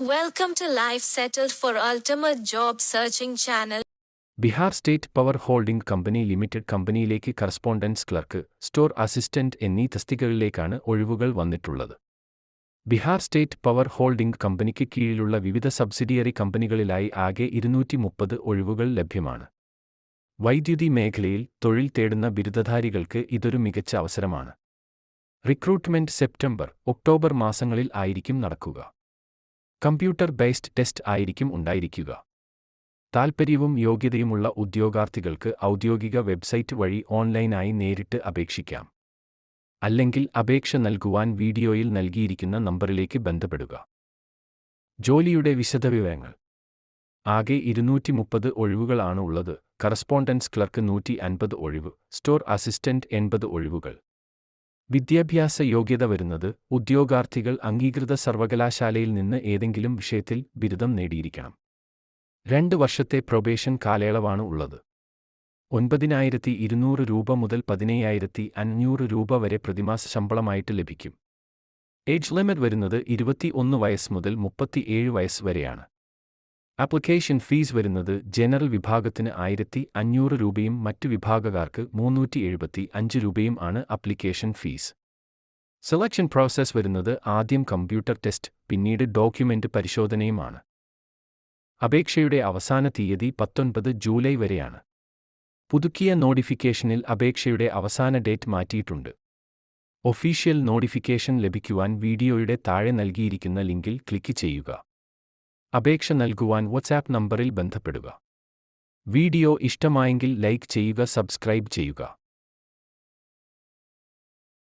Welcome to Life Settled for Ultimate Job Searching channel. Bihar state power holding company limited കമ്പനിയിലേക്ക് correspondence clerk store assistant എന്നീ തസ്തികകളിലേക്കാണ് ഒഴിവുകൾ വന്നിട്ടുള്ളത്. Bihar state power holding കമ്പനിക്ക് കീഴിലുള്ള വിവിധ സബ്സിഡിയറി കമ്പനികളിലായി ആകെ ഇരുന്നൂറ്റി മുപ്പത് ഒഴിവുകൾ ലഭ്യമാണ്. വൈദ്യുതി മേഖലയിൽ തൊഴിൽ തേടുന്ന ബിരുദധാരികൾക്ക് ഇതൊരു മികച്ച അവസരമാണ്. റിക്രൂട്ട്മെന്റ് സെപ്റ്റംബർ ഒക്ടോബർ മാസങ്ങളിൽ ആയിരിക്കും നടക്കുക. കമ്പ്യൂട്ടർ ബേസ്ഡ് ടെസ്റ്റ് ആയിരിക്കും ഉണ്ടായിരിക്കുക. താൽപ്പര്യവും യോഗ്യതയുമുള്ള ഉദ്യോഗാർത്ഥികൾക്ക് ഔദ്യോഗിക വെബ്സൈറ്റ് വഴി ഓൺലൈനായി നേരിട്ട് അപേക്ഷിക്കാം. അല്ലെങ്കിൽ അപേക്ഷ നൽകുവാൻ വീഡിയോയിൽ നൽകിയിരിക്കുന്ന നമ്പറിലേക്ക് ബന്ധപ്പെടുക. ജോലിയുടെ വിശദവിവരങ്ങൾ. ആകെ ഇരുന്നൂറ്റി മുപ്പത് ഒഴിവുകളാണ് ഉള്ളത്. കറസ്പോണ്ടൻസ് ക്ലർക്ക് നൂറ്റി അൻപത് ഒഴിവ്. സ്റ്റോർ അസിസ്റ്റന്റ് എൺപത് ഒഴിവുകൾ. വിദ്യാഭ്യാസ യോഗ്യത വരുന്നത് ഉദ്യോഗാർത്ഥികൾ അംഗീകൃത സർവകലാശാലയിൽ നിന്ന് ഏതെങ്കിലും വിഷയത്തിൽ ബിരുദം നേടിയിരിക്കണം. രണ്ട് വർഷത്തെ പ്രൊബേഷൻ കാലയളവാണ് ഉള്ളത്. ഒൻപതിനായിരത്തി ഇരുന്നൂറ് രൂപ മുതൽ പതിനയ്യായിരത്തി അഞ്ഞൂറ് രൂപ വരെ പ്രതിമാസ ശമ്പളമായിട്ട് ലഭിക്കും. ഏജ് ലിമിറ്റ് വരുന്നത് ഇരുപത്തി ഒന്ന് വയസ്സ് മുതൽ മുപ്പത്തിയേഴ് വയസ്സ് വരെയാണ്. ആപ്ലിക്കേഷൻ ഫീസ് വരുന്നത് ജനറൽ വിഭാഗത്തിന് ആയിരത്തി അഞ്ഞൂറ് രൂപയും മറ്റ് വിഭാഗക്കാർക്ക് മൂന്നൂറ്റി എഴുപത്തി അഞ്ച് രൂപയും ആണ് ആപ്ലിക്കേഷൻ ഫീസ് സെലക്ഷൻ പ്രോസസ് വരുന്നത് ആദ്യം കമ്പ്യൂട്ടർ ടെസ്റ്റ് പിന്നീട് ഡോക്യുമെന്റ് പരിശോധനയുമാണ് അപേക്ഷയുടെ അവസാന തീയതി പത്തൊൻപത് ജൂലൈ വരെയാണ്. പുതുക്കിയ നോട്ടിഫിക്കേഷനിൽ അപേക്ഷയുടെ അവസാന ഡേറ്റ് മാറ്റിയിട്ടുണ്ട്. ഒഫീഷ്യൽ നോട്ടിഫിക്കേഷൻ ലഭിക്കുവാൻ വീഡിയോയുടെ താഴെ നൽകിയിരിക്കുന്ന ലിങ്കിൽ ക്ലിക്ക് ചെയ്യുക. അപേക്ഷ നൽകുവാൻ വാട്സാപ്പ് നമ്പറിൽ ബന്ധപ്പെടുക. വീഡിയോ ഇഷ്ടമായെങ്കിൽ ലൈക്ക് ചെയ്യുക സബ്സ്ക്രൈബ് ചെയ്യുക.